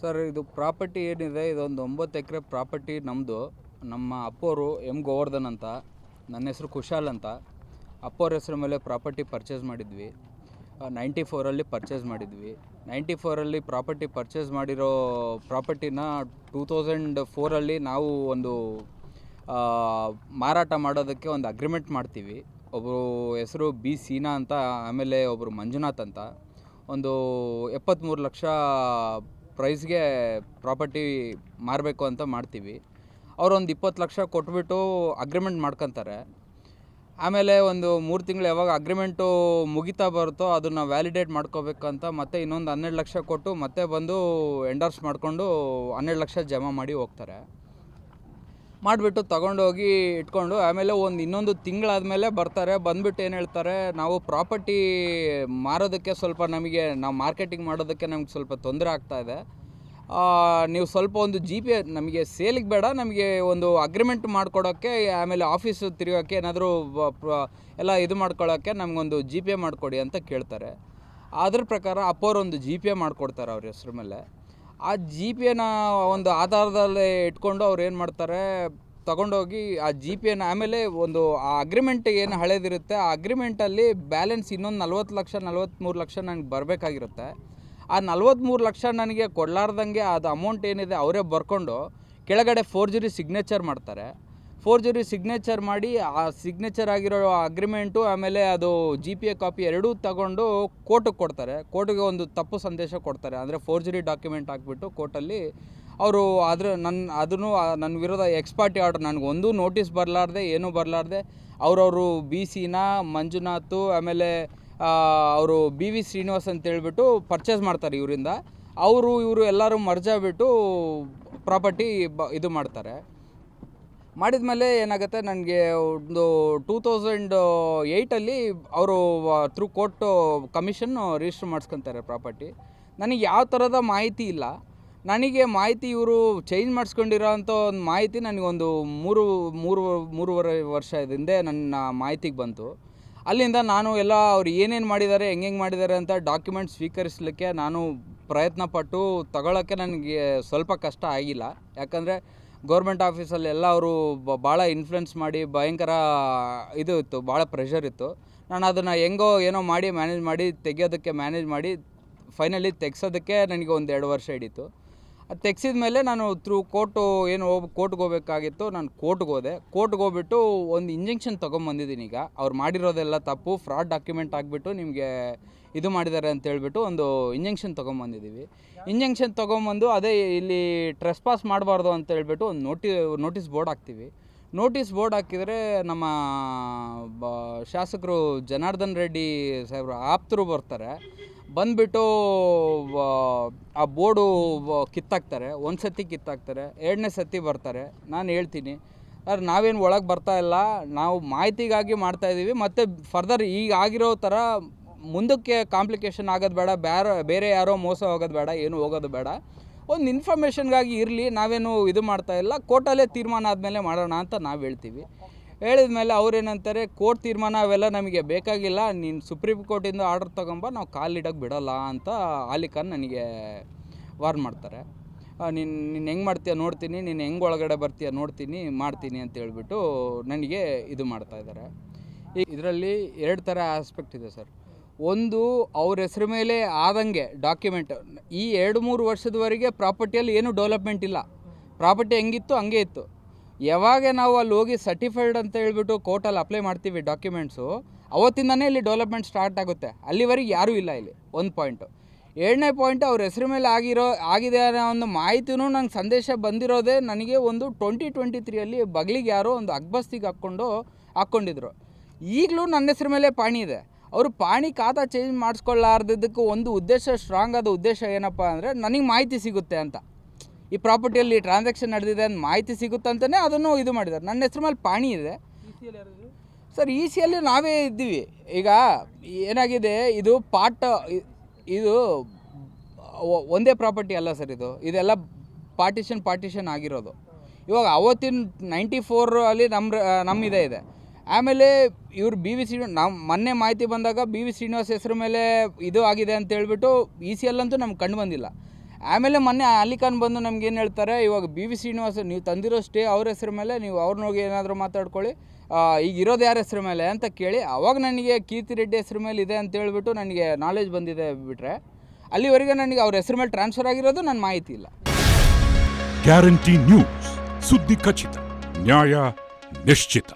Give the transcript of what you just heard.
Sir, ಇದು property ಏನಿದೆ, ಇದೊಂದು ಒಂಬತ್ತು ಎಕರೆ ಪ್ರಾಪರ್ಟಿ ನಮ್ಮದು ನಮ್ಮ ಅಪ್ಪೋರು ಎಂ ಗೋವರ್ಧನ್ ಅಂತ, ನನ್ನ ಹೆಸರು ಕುಶಾಲ್ ಅಂತ. ಅಪ್ಪೋರ ಹೆಸರು ಮೇಲೆ ಪ್ರಾಪರ್ಟಿ ಪರ್ಚೇಸ್ ಮಾಡಿದ್ವಿ. ನೈಂಟಿ ಫೋರಲ್ಲಿ ಪರ್ಚೇಸ್ ಮಾಡಿದ್ವಿ. ನೈಂಟಿ ಫೋರಲ್ಲಿ ಪ್ರಾಪರ್ಟಿ ಪರ್ಚೇಸ್ ಮಾಡಿರೋ ಪ್ರಾಪರ್ಟಿನ ಟೂ ತೌಸಂಡ್ ಫೋರಲ್ಲಿ ನಾವು ಒಂದು ಮಾರಾಟ ಮಾಡೋದಕ್ಕೆ ಒಂದು ಅಗ್ರಿಮೆಂಟ್ ಮಾಡ್ತೀವಿ. ಒಬ್ಬರು ಹೆಸರು ಬಿ ಸೀನಾ ಅಂತ, ಆಮೇಲೆ ಒಬ್ಬರು ಮಂಜುನಾಥ್ ಅಂತ. ಒಂದು ಎಪ್ಪತ್ತ್ಮೂರು ಲಕ್ಷ ಪ್ರೈಸ್ಗೆ ಪ್ರಾಪರ್ಟಿ ಮಾರಬೇಕು ಅಂತ ಮಾಡ್ತೀವಿ. ಅವರೊಂದು ಇಪ್ಪತ್ತು ಲಕ್ಷ ಕೊಟ್ಬಿಟ್ಟು ಅಗ್ರಿಮೆಂಟ್ ಮಾಡ್ಕೊತಾರೆ. ಆಮೇಲೆ ಒಂದು ಮೂರು ತಿಂಗಳು ಯಾವಾಗ ಅಗ್ರಿಮೆಂಟು ಮುಗಿತಾ ಬರುತ್ತೋ ಅದನ್ನು ವ್ಯಾಲಿಡೇಟ್ ಮಾಡ್ಕೋಬೇಕಂತ ಮತ್ತೆ ಇನ್ನೊಂದು ಹನ್ನೆರಡು ಲಕ್ಷ ಕೊಟ್ಟು ಮತ್ತೆ ಬಂದು ಎಂಡರ್ಸ್ ಮಾಡಿಕೊಂಡು ಹನ್ನೆರಡು ಲಕ್ಷ ಜಮಾ ಮಾಡಿ ಹೋಗ್ತಾರೆ. ಮಾಡಿಬಿಟ್ಟು ತಗೊಂಡೋಗಿ ಇಟ್ಕೊಂಡು ಆಮೇಲೆ ಒಂದು ಇನ್ನೊಂದು ತಿಂಗಳಾದಮೇಲೆ ಬರ್ತಾರೆ. ಬಂದ್ಬಿಟ್ಟು ಏನು ಹೇಳ್ತಾರೆ ನಾವು ಪ್ರಾಪರ್ಟಿ ಮಾರೋದಕ್ಕೆ ಸ್ವಲ್ಪ ನಮಗೆ ನಾವು ಮಾರ್ಕೆಟಿಂಗ್ ಮಾಡೋದಕ್ಕೆ ನಮ್ಗೆ ಸ್ವಲ್ಪ ತೊಂದರೆ ಆಗ್ತಾ ಇದೆ. ಆ, ನೀವು ಸ್ವಲ್ಪ ಒಂದು ಜಿ ಪಿ ನಮಗೆ ಸೇಲಿಗೆ ಬೇಡ ನಮಗೆ ಒಂದು ಅಗ್ರಿಮೆಂಟ್ ಮಾಡ್ಕೊಡೋಕ್ಕೆ ಆಮೇಲೆ ಆಫೀಸು ತಿರುಗೋಕ್ಕೆ ಏನಾದರೂ ಎಲ್ಲ ಇದು ಮಾಡ್ಕೊಳ್ಳೋಕ್ಕೆ ನಮಗೊಂದು ಜಿ ಪೇ ಮಾಡಿಕೊಡಿ ಅಂತ ಕೇಳ್ತಾರೆ. ಅದ್ರ ಪ್ರಕಾರ ಅಪ್ಪೋರು ಒಂದು ಜಿ ಪೇ ಮಾಡಿಕೊಡ್ತಾರೆ ಅವ್ರ ಹೆಸ್ರ ಮೇಲೆ. ಆ ಜಿ ಪಿ ಎನ ಒಂದು ಆಧಾರದಲ್ಲಿ ಇಟ್ಕೊಂಡು ಅವ್ರು ಏನು ಮಾಡ್ತಾರೆ, ತಗೊಂಡೋಗಿ ಆ ಜಿ ಪಿ ಎನ್ ಆಮೇಲೆ ಒಂದು ಆ ಅಗ್ರಿಮೆಂಟ್ ಏನು ಹಳೇದಿರುತ್ತೆ, ಆ ಅಗ್ರಿಮೆಂಟಲ್ಲಿ ಬ್ಯಾಲೆನ್ಸ್ ಇನ್ನೊಂದು ನಲ್ವತ್ತು ಲಕ್ಷ ನಲ್ವತ್ತ್ಮೂರು ಲಕ್ಷ ನನಗೆ ಬರಬೇಕಾಗಿರುತ್ತೆ. ಆ ನಲ್ವತ್ತ್ಮೂರು ಲಕ್ಷ ನನಗೆ ಕೊಡಲಾರ್ದಂಗೆ ಅದು ಅಮೌಂಟ್ ಏನಿದೆ, ಅವರೇ ಬರ್ಕೊಂಡು ಕೆಳಗಡೆ ಫೋರ್ಜರಿ ಸಿಗ್ನೇಚರ್ ಮಾಡ್ತಾರೆ. ಫೋರ್ಜರಿ ಸಿಗ್ನೇಚರ್ ಮಾಡಿ, ಆ ಸಿಗ್ನೇಚರ್ ಆಗಿರೋ ಅಗ್ರಿಮೆಂಟು, ಆಮೇಲೆ ಅದು ಜಿ ಪಿ ಎ ಕಾಪಿ ಎರಡೂ ತಗೊಂಡು ಕೋರ್ಟಿಗೆ ಕೊಡ್ತಾರೆ. ಕೋರ್ಟಿಗೆ ಒಂದು ತಪ್ಪು ಸಂದೇಶ ಕೊಡ್ತಾರೆ. ಅಂದರೆ ಫೋರ್ಜರಿ ಡಾಕ್ಯುಮೆಂಟ್ ಹಾಕ್ಬಿಟ್ಟು ಕೋರ್ಟಲ್ಲಿ ಅವರು ಅದ್ರ ನನ್ನ ಅದನ್ನು ನನ್ನ ವಿರೋಧ ಎಕ್ಸ್ಪಾರ್ಟಿ ಆರ್ಡರ್ ನನಗೆ ಒಂದು ನೋಟಿಸ್ ಬರಲಾರ್ದೆ, ಏನೂ ಬರಲಾರ್ದೆ. ಅವರವರು ಬಿ ಸಿನ ಮಂಜುನಾಥು, ಆಮೇಲೆ ಅವರು ಬಿ ವಿ ಶ್ರೀನಿವಾಸ್ ಅಂತ ಹೇಳಿಬಿಟ್ಟು ಪರ್ಚೇಸ್ ಮಾಡ್ತಾರೆ ಇವರಿಂದ. ಅವರು ಇವರು ಎಲ್ಲರೂ ಮರ್ಜಾಗ್ಬಿಟ್ಟು ಪ್ರಾಪರ್ಟಿ ಬ, ಇದು ಮಾಡ್ತಾರೆ. ಮಾಡಿದ್ಮೇಲೆ ಏನಾಗುತ್ತೆ, ನನಗೆ ಒಂದು ಟೂ ತೌಸಂಡ್ ಏಯ್ಟಲ್ಲಿ ಅವರು ಥ್ರೂ ಕೋರ್ಟು ಕಮಿಷನ್ನು ರಿಜಿಸ್ಟರ್ ಮಾಡಿಸ್ಕೊತಾರೆ ಪ್ರಾಪರ್ಟಿ ನನಗೆ ಯಾವ ಥರದ ಮಾಹಿತಿ ಇಲ್ಲ. ನನಗೆ ಮಾಹಿತಿ ಇವರು ಚೇಂಜ್ ಮಾಡಿಸ್ಕೊಂಡಿರೋ ಅಂಥ ಒಂದು ಮಾಹಿತಿ ನನಗೊಂದು ಮೂರು ಮೂರು, ಮೂರುವರೆ ವರ್ಷದಿಂದ ನನ್ನ ಮಾಹಿತಿಗೆ ಬಂತು. ಅಲ್ಲಿಂದ ನಾನು ಎಲ್ಲ ಅವ್ರು ಏನೇನು ಮಾಡಿದ್ದಾರೆ, ಹೆಂಗೆಂಗೆ ಮಾಡಿದ್ದಾರೆ ಅಂತ ಡಾಕ್ಯುಮೆಂಟ್ ಸ್ವೀಕರಿಸಲಿಕ್ಕೆ ನಾನು ಪ್ರಯತ್ನಪಟ್ಟು ತಗೊಳ್ಳೋಕ್ಕೆ ನನಗೆ ಸ್ವಲ್ಪ ಕಷ್ಟ ಆಗಿಲ್ಲ. ಯಾಕಂದರೆ ಗೌರ್ಮೆಂಟ್ ಆಫೀಸಲ್ಲಿ ಎಲ್ಲ ಅವರು ಭಾಳ ಇನ್ಫ್ಲುಯೆನ್ಸ್ ಮಾಡಿ ಭಯಂಕರ ಇದು ಇತ್ತು, ಭಾಳ ಪ್ರೆಷರ್ ಇತ್ತು. ನಾನು ಅದನ್ನು ಹೆಂಗೋ ಏನೋ ಮಾಡಿ ಮ್ಯಾನೇಜ್ ಮಾಡಿ, ತೆಗಿಯೋದಕ್ಕೆ ಮ್ಯಾನೇಜ್ ಮಾಡಿ ಫೈನಲಿ ತೆಗ್ಸೋದಕ್ಕೆ ನನಗೆ ಒಂದು ಎರಡು ವರ್ಷ ಹಿಡೀತು. ಅದು ತೆಗ್ಸಿದ ಮೇಲೆ ನಾನು ಥ್ರೂ ಕೋರ್ಟು ಏನು ಹೋಗ್ ಕೋರ್ಟ್ಗೆ ಹೋಗ್ಬೇಕಾಗಿತ್ತು, ನಾನು ಕೋರ್ಟ್ಗೆ ಹೋದೆ. ಕೋರ್ಟ್ಗೆ ಹೋಗ್ಬಿಟ್ಟು ಒಂದು ಇಂಜೆಕ್ಷನ್ ತೊಗೊಂಬಂದಿದ್ದೀನಿ ಈಗ. ಅವ್ರು ಮಾಡಿರೋದೆಲ್ಲ ತಪ್ಪು ಫ್ರಾಡ್ ಡಾಕ್ಯುಮೆಂಟ್ ಆಗಿಬಿಟ್ಟು ನಿಮಗೆ ಇದು ಮಾಡಿದ್ದಾರೆ ಅಂತ ಹೇಳ್ಬಿಟ್ಟು ಒಂದು ಇಂಜೆಕ್ಷನ್ ತೊಗೊಂಬಂದಿದ್ದೀವಿ. ಇಂಜೆಕ್ಷನ್ ತೊಗೊಂಬಂದು ಅದೇ ಇಲ್ಲಿ ಟ್ರೆಸ್ ಪಾಸ್ ಮಾಡಬಾರ್ದು ಅಂತ ಹೇಳ್ಬಿಟ್ಟು ಒಂದು ನೋಟಿ ನೋಟಿಸ್ ಬೋರ್ಡ್ ಹಾಕ್ತೀವಿ. ನೋಟಿಸ್ ಬೋರ್ಡ್ ಹಾಕಿದರೆ ನಮ್ಮ ಬ, ಶಾಸಕರು ಜನಾರ್ದನ್ ರೆಡ್ಡಿ ಸಾಹೇಬ್ರು ಆಪ್ತರು ಬರ್ತಾರೆ. ಬಂದುಬಿಟ್ಟು ಆ ಬೋರ್ಡು ಕಿತ್ತಾಕ್ತಾರೆ. ಒಂದು ಸತಿ ಕಿತ್ತಾಕ್ತಾರೆ. ಎರಡನೇ ಸತಿ ಬರ್ತಾರೆ. ನಾನು ಹೇಳ್ತೀನಿ. ಸರ್, ನಾವೇನು ಒಳಗೆ ಬರ್ತಾ ಇಲ್ಲ. ನಾವು ಮಾಹಿತಿಗಾಗಿ ಮಾಡ್ತಾ ಇದ್ದೀವಿ ಮತ್ತು ಫರ್ದರ್ ಈಗ ಆಗಿರೋ ಥರ ಮುಂದಕ್ಕೆ ಕಾಂಪ್ಲಿಕೇಶನ್ ಆಗೋದು ಬೇಡ ಬೇರೆ ಬೇರೆ ಯಾರೋ ಮೋಸ ಹೋಗೋದು ಬೇಡ, ಏನು ಹೋಗೋದು ಬೇಡ. ಒಂದು ಇನ್ಫಾರ್ಮೇಷನ್ಗಾಗಿ ಇರಲಿ, ನಾವೇನು ಇದು ಮಾಡ್ತಾ ಇಲ್ಲ. ಕೋರ್ಟಲ್ಲೇ ತೀರ್ಮಾನ ಆದಮೇಲೆ ಮಾಡೋಣ ಅಂತ ನಾವು ಹೇಳ್ತೀವಿ. ಹೇಳಿದ ಮೇಲೆ ಅವ್ರೇನಂತಾರೆ ಕೋರ್ಟ್ ತೀರ್ಮಾನ ಅವೆಲ್ಲ ನಮಗೆ ಬೇಕಾಗಿಲ್ಲ. ನೀನು ಸುಪ್ರೀಂ ಕೋರ್ಟಿಂದ ಆರ್ಡರ್ ತೊಗೊಂಬ, ನಾವು ಕಾಲಿಡೋಕೆ ಬಿಡೋಲ್ಲ ಅಂತ ಆಲಿಕನ್ ನನಗೆ ವಾರ್ನ್ ಮಾಡ್ತಾರೆ. ನೀನು ನೀನು ಹೆಂಗೆ ಮಾಡ್ತೀಯ ನೋಡ್ತೀನಿ, ನೀನು ಹೆಂಗೆ ಒಳಗಡೆ ಬರ್ತೀಯ ನೋಡ್ತೀನಿ, ಮಾಡ್ತೀನಿ ಅಂತ ಹೇಳ್ಬಿಟ್ಟು ನನಗೆ ಇದು ಮಾಡ್ತಾ ಇದ್ದಾರೆ ಇದರಲ್ಲಿ ಎರಡು ಥರ ಆಸ್ಪೆಕ್ಟ್ ಇದೆ ಸರ್. ಒಂದು ಅವ್ರ ಹೆಸರು ಮೇಲೆ ಆದಂಗೆ ಡಾಕ್ಯುಮೆಂಟ್ ಈ ಎರಡು ಮೂರು ವರ್ಷದವರೆಗೆ ಪ್ರಾಪರ್ಟಿಯಲ್ಲಿ ಏನೂ ಡೆವಲಪ್ಮೆಂಟ್ ಇಲ್ಲ. ಪ್ರಾಪರ್ಟಿ ಹೆಂಗಿತ್ತು, ಹಂಗೆ ಇತ್ತು. ಯಾವಾಗ ನಾವು ಅಲ್ಲಿ ಹೋಗಿ ಸರ್ಟಿಫೈಡ್ ಅಂತ ಹೇಳ್ಬಿಟ್ಟು ಕೋರ್ಟಲ್ಲಿ ಅಪ್ಲೈ ಮಾಡ್ತೀವಿ ಡಾಕ್ಯುಮೆಂಟ್ಸು ಅವತ್ತಿಂದನೇ ಇಲ್ಲಿ ಡೆವಲಪ್ಮೆಂಟ್ ಸ್ಟಾರ್ಟ್ ಆಗುತ್ತೆ. ಅಲ್ಲಿವರೆಗೆ ಯಾರೂ ಇಲ್ಲ ಇಲ್ಲಿ, ಒಂದು ಪಾಯಿಂಟು ಎರಡನೇ ಪಾಯಿಂಟ್ ಅವ್ರ ಹೆಸರು ಮೇಲೆ ಆಗಿರೋ, ಆಗಿದೆ ಅನ್ನೋ ಒಂದು ಮಾಹಿತಿನೂ ನಂಗೆ ಸಂದೇಶ ಬಂದಿರೋದೇ ನನಗೆ ಒಂದು ಟ್ವೆಂಟಿ ಟ್ವೆಂಟಿ ತ್ರೀಯಲ್ಲಿ ಬಗ್ಲಿಗೆ ಯಾರೋ ಒಂದು ಅಗ್ಬಸ್ತಿಗೆ ಹಾಕ್ಕೊಂಡು, ಹಾಕ್ಕೊಂಡಿದ್ರು. ಈಗಲೂ ನನ್ನ ಹೆಸರು ಮೇಲೆ ಪಾಣಿ ಇದೆ. ಅವರು ಪಾಣಿ ಖಾತಾ ಚೇಂಜ್ ಮಾಡಿಸ್ಕೊಳ್ಳಾರ್ದಕ್ಕೆ ಒಂದು ಉದ್ದೇಶ ಸ್ಟ್ರಾಂಗ್ ಆದ ಉದ್ದೇಶ ಏನಪ್ಪ ಅಂದರೆ ನನಗೆ ಮಾಹಿತಿ ಸಿಗುತ್ತೆ ಅಂತ. ಈ ಪ್ರಾಪರ್ಟಿಯಲ್ಲಿ ಟ್ರಾನ್ಸಾಕ್ಷನ್ ನಡೆದಿದೆ ಅಂತ ಮಾಹಿತಿ ಸಿಗುತ್ತೆ ಅಂತಲೇ ಅದನ್ನು ಇದು ಮಾಡಿದ್ದಾರೆ. ನನ್ನ ಹೆಸರು ಮೇಲೆ ಪಾಣಿ ಇದೆ. ಸರ್ ಇ ಸಿಯಲ್ಲಿ ನಾವೇ ಇದ್ದೀವಿ. ಈಗ ಏನಾಗಿದೆ ಇದು ಪಾಟ್ ಇದು ಒಂದೇ ಪ್ರಾಪರ್ಟಿ ಅಲ್ಲ ಸರ್ ಇದು. ಇದೆಲ್ಲ ಪಾರ್ಟಿಷನ್ ಪಾರ್ಟಿಷನ್ ಆಗಿರೋದು. ಇವಾಗ ಅವತ್ತಿನ ನೈಂಟಿ ಫೋರ್ ಅಲ್ಲಿ ನಮ್ಮ ನಮ್ಮ ಇದೆ ಇದೆ. ಆಮೇಲೆ ಇವರು ಬಿ ವಿ ಶ್ರೀನಿವಾಸ್, ನಾವು ಮೊನ್ನೆ ಮಾಹಿತಿ ಬಂದಾಗ ಬಿ ವಿ ಶ್ರೀನಿವಾಸ್ ಹೆಸರು ಮೇಲೆ ಇದು ಆಗಿದೆ ಅಂತ ಹೇಳ್ಬಿಟ್ಟು ಇ ಸಿ ಎಲ್ ಅಂತೂ ನಮ್ಗೆ ಕಂಡು ಬಂದಿಲ್ಲ. ಆಮೇಲೆ ಮೊನ್ನೆ ಅಲಿಖಾನ್ ಬಂದು ನಮ್ಗೆ ಏನು ಹೇಳ್ತಾರೆ, ಇವಾಗ ಬಿ ವಿ ಶ್ರೀನಿವಾಸ ನೀವು ತಂದಿರೋ ಸ್ಟೇ ಅವ್ರ ಹೆಸರು ಮೇಲೆ, ನೀವು ಅವ್ರನ್ನ ಹೋಗಿ ಏನಾದರೂ ಮಾತಾಡ್ಕೊಳ್ಳಿ ಈಗ ಇರೋದು ಯಾರ ಹೆಸರು ಮೇಲೆ ಅಂತ ಕೇಳಿ, ಅವಾಗ ನನಗೆ ಕೀರ್ತಿ ರೆಡ್ಡಿ ಹೆಸರು ಮೇಲೆ ಇದೆ ಅಂತ ಹೇಳ್ಬಿಟ್ಟು ನನಗೆ ನಾಲೆಜ್ ಬಂದಿದೆ ಬಿಟ್ಟರೆ ಅಲ್ಲಿವರೆಗೆ ನನಗೆ ಅವ್ರ ಹೆಸರು ಮೇಲೆ ಟ್ರಾನ್ಸ್ಫರ್ ಆಗಿರೋದು ನನ್ನ ಮಾಹಿತಿ ಇಲ್ಲ. ಗ್ಯಾರಂಟಿ ನ್ಯೂಸ್ ಸುದ್ದಿ ಖಚಿತ, ನ್ಯಾಯ ನಿಶ್ಚಿತ.